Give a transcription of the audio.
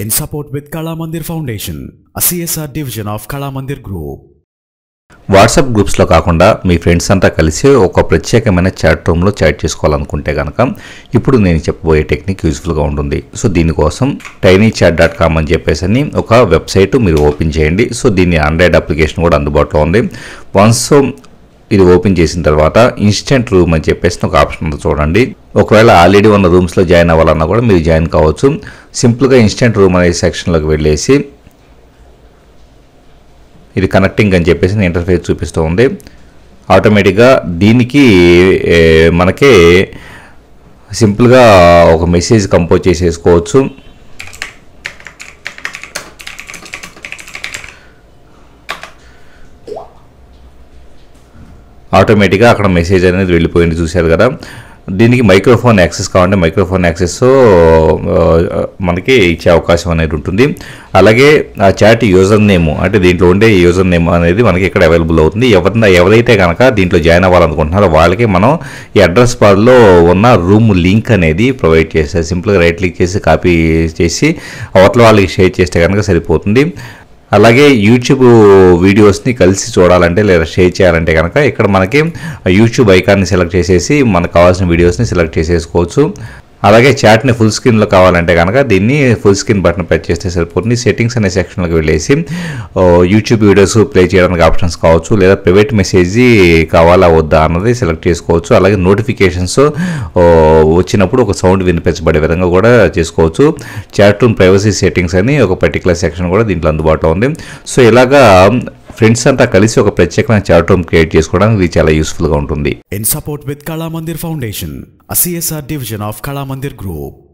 in support with Kala Mandir Foundation, a CSR division of Kala Mandir Group. WhatsApp గ్రూప్స్లో కాకుండా మీ friends అంతా కలిసి ఒక ప్రత్యేకమైన చాట్ రూమ్లో చాట్ చేసుకోవాలనుకుంటే కనుక ఇప్పుడు నేను చెప్పబోయే టెక్నిక్ యూజ్ఫుల్గా ఉంటుంది. సో దీనికోసం టైనీ చాట్ డాట్ కామ్ అని చెప్పేసి అని ఒక వెబ్సైట్ మీరు ఓపెన్ చేయండి. సో దీని ఆండ్రాయిడ్ అప్లికేషన్ కూడా అందుబాటులో ఉంది. వన్స్ ఇది ఓపెన్ చేసిన తర్వాత ఇన్స్టెంట్ రూమ్ అని చెప్పేసి ఒక ఆప్షన్ ఉంది చూడండి. ఒకవేళ ఆల్రెడీ ఉన్న రూమ్స్లో జాయిన్ అవ్వాలన్నా కూడా మీరు జాయిన్ కావచ్చు. సింపుల్గా ఇన్స్టెంట్ రూమ్ అనే సెక్షన్లోకి వెళ్ళేసి ఇది కనెక్టింగ్ అని చెప్పేసి ఇంటర్ఫేస్ చూపిస్తూ ఉంది. ఆటోమేటిక్గా దీనికి మనకే సింపుల్గా ఒక మెసేజ్ కంపోజ్ చేసేసుకోవచ్చు. ఆటోమేటిక్గా అక్కడ మెసేజ్ అనేది వెళ్ళిపోయింది చూశారు కదా. దీనికి మైక్రోఫోన్ యాక్సెస్ కావాలంటే మైక్రోఫోన్ యాక్సెస్ మనకి ఇచ్చే అవకాశం అనేది ఉంటుంది. అలాగే ఆ చాట్ యూజర్ నేమ్ అంటే దీంట్లో ఉండే యూజర్ నేమ్ అనేది మనకి ఇక్కడ అవైలబుల్ అవుతుంది. ఎవరిన ఎవరైతే కనుక దీంట్లో జాయిన్ అవ్వాలనుకుంటున్నారో వాళ్ళకి మనం ఈ అడ్రస్ బార్లో ఉన్న రూమ్ లింక్ అనేది ప్రొవైడ్ చేస్తారు సింపుల్గా రైట్ క్లిక్ చేసి కాపీ చేసి అవతల వాళ్ళకి షేర్ చేస్తే కనుక సరిపోతుంది. అలాగే యూట్యూబ్ వీడియోస్ని కలిసి చూడాలంటే లేదా షేర్ చేయాలంటే కనుక ఇక్కడ మనకి యూట్యూబ్ ఐకాన్ని సెలెక్ట్ చేసేసి మనకు కావాల్సిన వీడియోస్ని సెలెక్ట్ చేసేసుకోవచ్చు. అలాగే చాట్ని ఫుల్ స్క్రీన్లో కావాలంటే కనుక దీన్ని ఫుల్ స్క్రీన్ బటన్ ప్రెస్ చేస్తే సరిపోతుంది. సెట్టింగ్స్ అనే సెక్షన్లోకి వెళ్ళేసి యూట్యూబ్ వీడియోస్ ప్లే చేయడానికి ఆప్షన్స్ కావచ్చు లేదా ప్రైవేట్ మెసేజ్ కావాలా వద్దా అన్నది సెలెక్ట్ చేసుకోవచ్చు. అలాగే నోటిఫికేషన్స్ వచ్చినప్పుడు ఒక సౌండ్ వినిపించబడే విధంగా కూడా చేసుకోవచ్చు. చాట్ రూమ్ ప్రైవసీ సెట్టింగ్స్ అని ఒక పర్టికులర్ సెక్షన్ కూడా దీంట్లో అందుబాటులో ఉంది. సో ఇలాగా ఫ్రెండ్స్ అంతా కలిసి ఒక ప్రత్యేకమైన చాట్ రూమ్ క్రియేట్ చేసుకోవడానికి ఇది చాలా యూస్ఫుల్గా ఉంటుంది. In support with Kalamandir foundation division of Kalamandir group